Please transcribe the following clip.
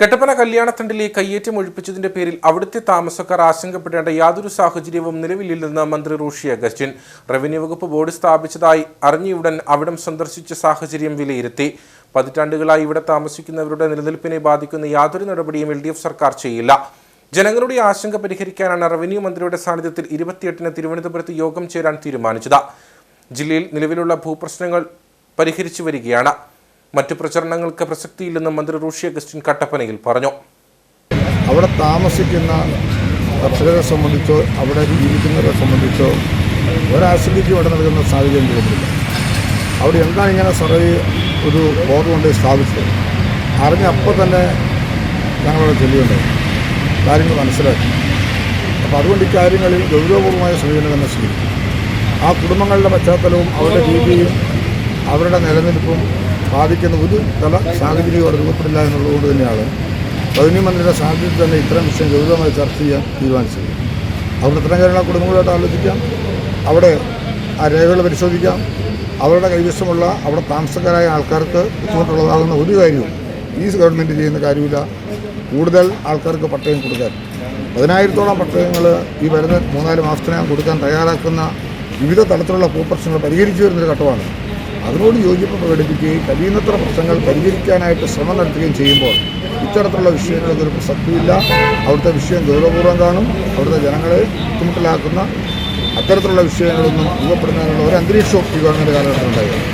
കട്ടപ്പന കല്യാണത്തണ്ടിലെ കയ്യേറ്റം ഒഴിപ്പിച്ചതിന്റെ പേരിൽ അവിടുത്തെ താമസക്കാർ ആശങ്കപ്പെടേണ്ട യാതൊരു സാഹചര്യവും നിലവിലില്ലെന്ന് മന്ത്രി റോഷി അഗസ്റ്റിൻ. റവന്യൂ വകുപ്പ് ബോർഡ് സ്ഥാപിച്ചതായി അറിഞ്ഞയുടൻ അവിടം സന്ദർശിച്ച സാഹചര്യം വിലയിരുത്തി. പതിറ്റാണ്ടുകളായി ഇവിടെ താമസിക്കുന്നവരുടെ നിലനിൽപ്പിനെ ബാധിക്കുന്ന യാതൊരു നടപടിയും എൽ സർക്കാർ ചെയ്യില്ല. ജനങ്ങളുടെ ആശങ്ക പരിഹരിക്കാനാണ് റവന്യൂ മന്ത്രിയുടെ സാന്നിധ്യത്തിൽ ഇരുപത്തിയെട്ടിന് തിരുവനന്തപുരത്ത് യോഗം ചേരാൻ തീരുമാനിച്ചത്. ജില്ലയിൽ നിലവിലുള്ള ഭൂപ്രശ്നങ്ങൾ പരിഹരിച്ചു വരികയാണ്. മറ്റു പ്രചരണങ്ങൾക്ക് പ്രസക്തിയില്ലെന്ന് മന്ത്രി റൂഷി അഗസ്റ്റിൻ കട്ടപ്പനയിൽ പറഞ്ഞു. അവിടെ താമസിക്കുന്ന കർഷകരെ സംബന്ധിച്ചോ അവിടെ ജീവിക്കുന്നവരെ സംബന്ധിച്ചോ ഒരാശങ്കയ്ക്കും ഇവിടെ നൽകുന്ന സാഹചര്യം രൂപത്തില്ല അവിടെ എന്താണ് ഇങ്ങനെ സർവേ ഒരു ബോർഡ് കൊണ്ട് സ്ഥാപിച്ചത്? അറിഞ്ഞ അപ്പോൾ തന്നെ ഞങ്ങളവിടെ ചൊല്ലിയുണ്ടായി കാര്യങ്ങൾ മനസ്സിലാക്കി. അപ്പോൾ അതുകൊണ്ട് ഇക്കാര്യങ്ങളിൽ ഗൗരവപൂർവമായ സമീപനം തന്നെ സ്വീകരിക്കും ആ കുടുംബങ്ങളുടെ പശ്ചാത്തലവും അവരുടെ രീതിയും അവരുടെ നിലനിൽപ്പും ബാധിക്കുന്ന ഒരു തല സാഹചര്യം അവിടെ രൂപപ്പെടില്ല എന്നുള്ളതുകൊണ്ട് തന്നെയാണ്. റവന്യൂ മന്ത്രിയുടെ സാഹചര്യത്തിൽ തന്നെ ഇത്തരം വിഷയം ഗൗരവമായി ചർച്ച ചെയ്യാൻ തീരുമാനിച്ചത്. അവിടെ ഇത്തരം കാര്യങ്ങൾ കുടുംബങ്ങളായിട്ട് ആലോചിക്കാം. അവിടെ ആ രേഖകൾ പരിശോധിക്കാം. അവരുടെ കൈവശമുള്ള അവിടെ താമസക്കാരായ ആൾക്കാർക്ക് ബുദ്ധിമുട്ടുള്ളതാകുന്ന ഒരു കാര്യവും ഈ ഗവൺമെന്റ് ചെയ്യുന്ന കാര്യമില്ല. കൂടുതൽ ആൾക്കാർക്ക് പട്ടയം കൊടുക്കാൻ. പതിനായിരത്തോളം പട്ടയങ്ങൾ ഈ വരുന്ന മൂന്നാൽ മാസത്തിനകം കൊടുക്കാൻ തയ്യാറാക്കുന്ന വിവിധ തലത്തിലുള്ള ഭൂപ്രശ്നങ്ങൾ പരിഹരിച്ചു വരുന്നൊരു ഘട്ടമാണ്. അതിനോട് യോജിപ്പ് പ്രകടിപ്പിക്കുകയും കഴിയുന്നത്ര പ്രശ്നങ്ങൾ പരിഹരിക്കാനായിട്ട് ശ്രമം നടത്തുകയും ചെയ്യുമ്പോൾ ഇത്തരത്തിലുള്ള വിഷയങ്ങൾക്ക് ഒരു പ്രസക്തിയില്ല. അവിടുത്തെ വിഷയം ഗൗരവപൂർവം കാണും. അവിടുത്തെ ജനങ്ങളെ ബുദ്ധിമുട്ടിലാക്കുന്ന അത്തരത്തിലുള്ള വിഷയങ്ങളൊന്നും രൂപപ്പെടുന്നതിനുള്ള ഒരു അന്തരീക്ഷവും ഈ ഗവൺമെന്റ് കാലഘട്ടത്തിൽ ഉണ്ടായിരുന്നു